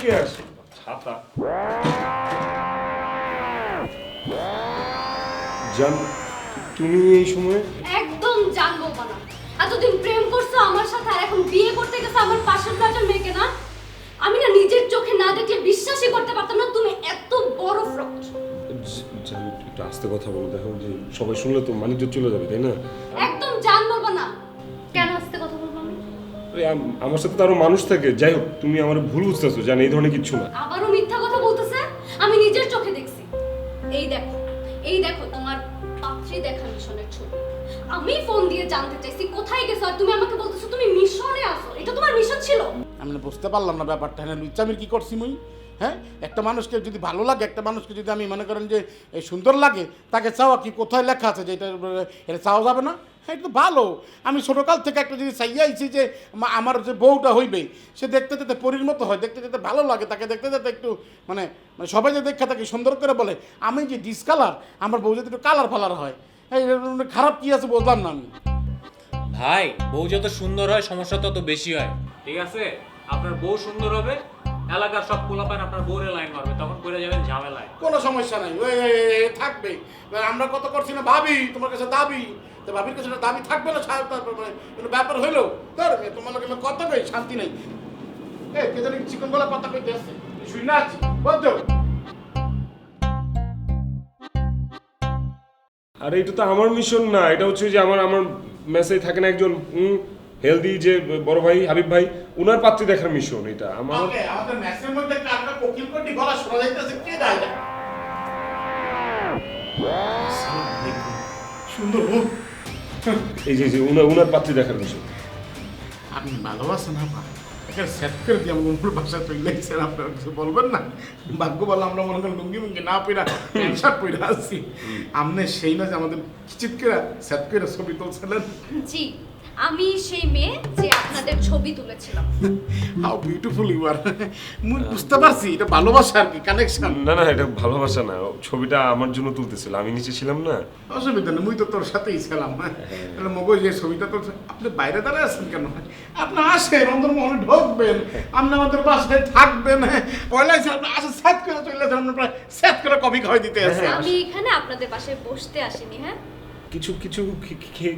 কে আসে ছাতা। জান তুমি এই সময় একদম জানব না এতদিন প্রেম করছ আমার সাথে আর এখন বিয়ে করতে গেছো আমার পাশের ফ্ল্যাটের মেয়েকে না? আমি না নিজের চোখে না দেখলে বিশ্বাসই করতে পারতাম না তুমি এত বড় ফ্রড জান একটু আস্তে কথা বলো দেখো যে সবাই শুনলে তো মানিজ্য চলে যাবে তাই না? আমার সাথে তো আরও মানুষ থাকে। যাই হোক তুমি আমার ভুল বুঝতেছো জান এই ধরনের কিছু না। আবারও মিথ্যা কথা বলতেছে? আমি নিজের চোখে দেখছি। এই দেখো এই দেখো তোমার পাত্রী দেখা মিশনের ছবি। আমি ফোন দিয়ে জানতে চাইছি কোথায় গেছো? আর তুমি আমাকে বলতেছো তুমি মিশনে আসো এটা তোমার মিশন ছিল? আমি না বুঝতে পারলাম না ব্যাপারটা। হ্যাঁ লুচ্চামির কি করছি মুই? হ্যাঁ একটা মানুষকে যদি ভালো লাগে একটা মানুষকে যদি আমি মনে করেন যে সুন্দর লাগে তাকে চাওয়া কি কোথায় লেখা আছে? যে এটা এটা চাওয়া যাবে না? এটা তো ভালো। আমি ছোটোকাল থেকে একটা জিনিস চাইয়াইছি যে আমার যে বউটা হইবে, সে দেখতে যেতে পরীর মতো হয়, দেখতে যেতে ভালো লাগে, তাকে দেখতে যেতে একটু মানে মানে সবাই যে দেখে তাকে সুন্দর করে বলে, আমি যে ডিসকালার আমার বউ যদি একটু কালার ফালার হয় খারাপ কি আছে বুঝলাম না আমি। ভাই, বউ যত সুন্দর হয়, সমস্যা তত বেশি হয়। ঠিক আছে? আপনার বউ সুন্দর হবে এলাকার সব পোলাপান আপনার বোরে লাইন মারবে তখন করে যাবেন ঝামেলায়। কোনো সমস্যা নাই। ওই থাকবে। এবার আমরা কত করছি না? ভাবি তোমার কাছে দাবি। তো ভাবির কাছে একটা দাবি থাকবে না সাহেব তারপর মানে কোনো ব্যাপার হইল? মেয়ে, তোমার লোক কথা কই? শান্তি নাই। এ কে জানি চিকন গলা কথা কইতে আসছে। শুই না আছি। বুঝছ আরে এটা তো আমার মিশন না। এটা হচ্ছে যে আমার আমার মেসেজ থাকে না একজন হেলদি যে বড় ভাই হাবিব ভাই উনার পাত্রী দেখার মিশন এটা। আমার আমাদের ম্যাচের মধ্যে কারটা কোকিল কোটি গলা শোনা যাইতেছে কে দেয় সুন্দর মুখ এই যে যে উনার উনার পাত্রী দেখার মিশন আপনি ভালোবাসেন আপা একটা সেট করে দিয়ে আমার উপর বাসা চলে গেছেন আপনারা কিছু বলবেন না? ভাগ্য বলে আমরা মনে করেন লুঙ্গি মুঙ্গি না পইরা প্যান্ট শার্ট পইরা আসছি আপনি সেই না যে আমাদের চিৎ করে সেট করে ছবি তুলছিলেন। জি। আমি সেই মেয়ে যে আপনাদের ছবি তুলেছিলাম। হাউ বিউটিফুল ইউ আর মুই বুঝতে পারছি এটা ভালোবাসা আর কি কানেকশন না না এটা ভালোবাসা না। ছবিটা আমার জন্য তুলতেছিল আমি নিচে ছিলাম না। অসুবিধা নেই মুই তো তোর সাথেই ছিলাম। তাহলে মগজ যে ছবিটা তো আপনি বাইরে দাঁড়ায় আছেন কেন? আপনি আসেন অন্তর্মহলে ঢুকবেন আপনি আমাদের বাসায় থাকবেন। পয়লা আপনি আসে সেট করে চলে যান প্রায় সেট করে কফি খাওয়াই দিতে আসে। আমি এখানে আপনাদের পাশে বসতে আসিনি হ্যাঁ? কিছু কিছু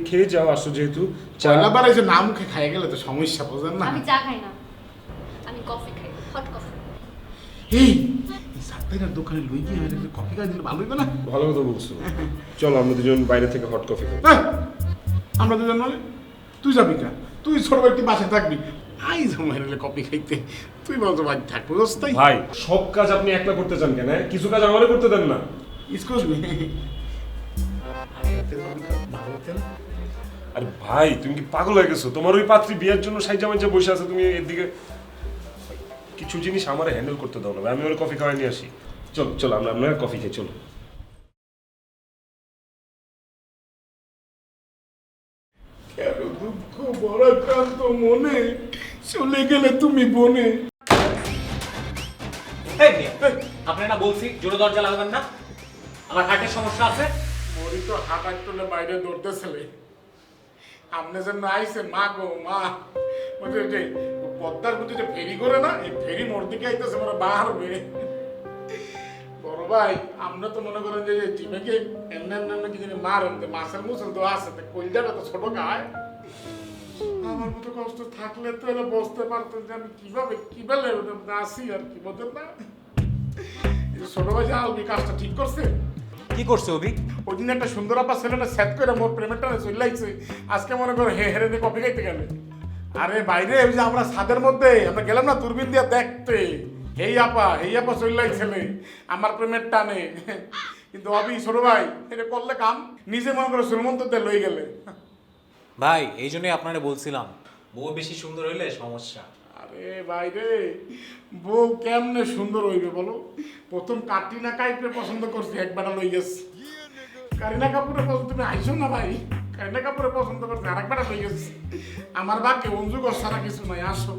খেয়ে যাও আসো যেহেতু। চা পয়লা বার এসে না মুখে খাইয়ে গেলে তো সমস্যা বোঝেন না? আমি চা খাই না। আমি কফি খাই হট কফি এই দোকানে লই গিয়ে আমার একটা কফি খাই দিলে ভালো হইবে না? ভালো কথা বলছো। চলো আমরা দুজন বাইরে থেকে হট কফি খাব হ্যাঁ, আমরা দুজন মানে তুই যাবি না তুই ছোট একটি বাসায় থাকবি। আই জমাইলে কপি খাইতে। তুই বলতো বাড়ি থাকব তাই? ভাই সব কাজ আপনি একলা করতে চান কেন হ্যাঁ? কিছু কাজ আমারও করতে দেন না। এক্সকিউজ মি আরে ভাই তুমি কি পাগল হয়ে গেছো? তোমার ওই পাত্রী বিয়ের জন্য সাইজা মাইজা বসে আছে তুমি এদিকে কিছু জিনিস আমার হ্যান্ডেল করতে দাও না আমি ওর কফি খাওয়াই নিয়ে আসি। চলো চলো আমরা আপনার কফি খাই চলো। কেন দুঃখ বরাক্রান্ত মনে চলে গেলে তুমি বনে? এই মেয়ে, এই, আপনি না বলছি জোরে দরজা লাগাবেন না। আমার হার্টের সমস্যা আছে। মরি তো হাঁটার তোলে বাইরে দৌড়তেছিলে। আপনি যে আইসে মা গো, মা। বলছে পদ্মার মধ্যে যে ফেরি করে না, এই ফেরি মোর দিকে আইতেছে মোরা বাহার হয়ে। বড় ভাই আমরা তো মনে করেন যে টিমেকে এমনি এমনি এমনি কি জানি মারেন, যে মাছের মুসল তো আছে কলজাটা তো ছোট গায়। আমার মতো কষ্ট থাকলে তো এরা বসতে পারতো যে আমি কীভাবে কীভাবে আসি আর কি বলতেন না। ছোট ভাই যে আলবি কাজটা ঠিক করছে? কি করছে অভি? ওই দিন একটা সুন্দর আপা ছেলেটা সেট করে মোর প্রেমেরটা চলে আইছে আজকে মনে করো হে হেরে দিয়ে কপি খাইতে গেলে। আরে বাইরে ওই যে আমরা ছাদের মধ্যে আমরা গেলাম না দূরবীন দিয়ে দেখতে। হেই আপা হেই আপা চলে আইছেলে আমার প্রেমের টানে। কিন্তু অবি ছোট ভাই এটা করলে কাম? নিজে মনে করো শ্রীমন্ত দিয়ে লই গেলে। ভাই এই জন্যই আপনারা বলছিলাম বউ বেশি সুন্দর হইলে সমস্যা। আরে বাইরে, বউ কেমনে সুন্দর হইবে বলো? প্রথম কাটরিনা কাইপরে পছন্দ করছি একবার লই গেছি। কারিনা কাপুরের পছন্দ, তুমি আইসো না ভাই? কারিনা কাপুরের পছন্দ করছি আরেকবার লই গেছি। আমার বাকি অঞ্জুক সারা কিছু নাই, আসো।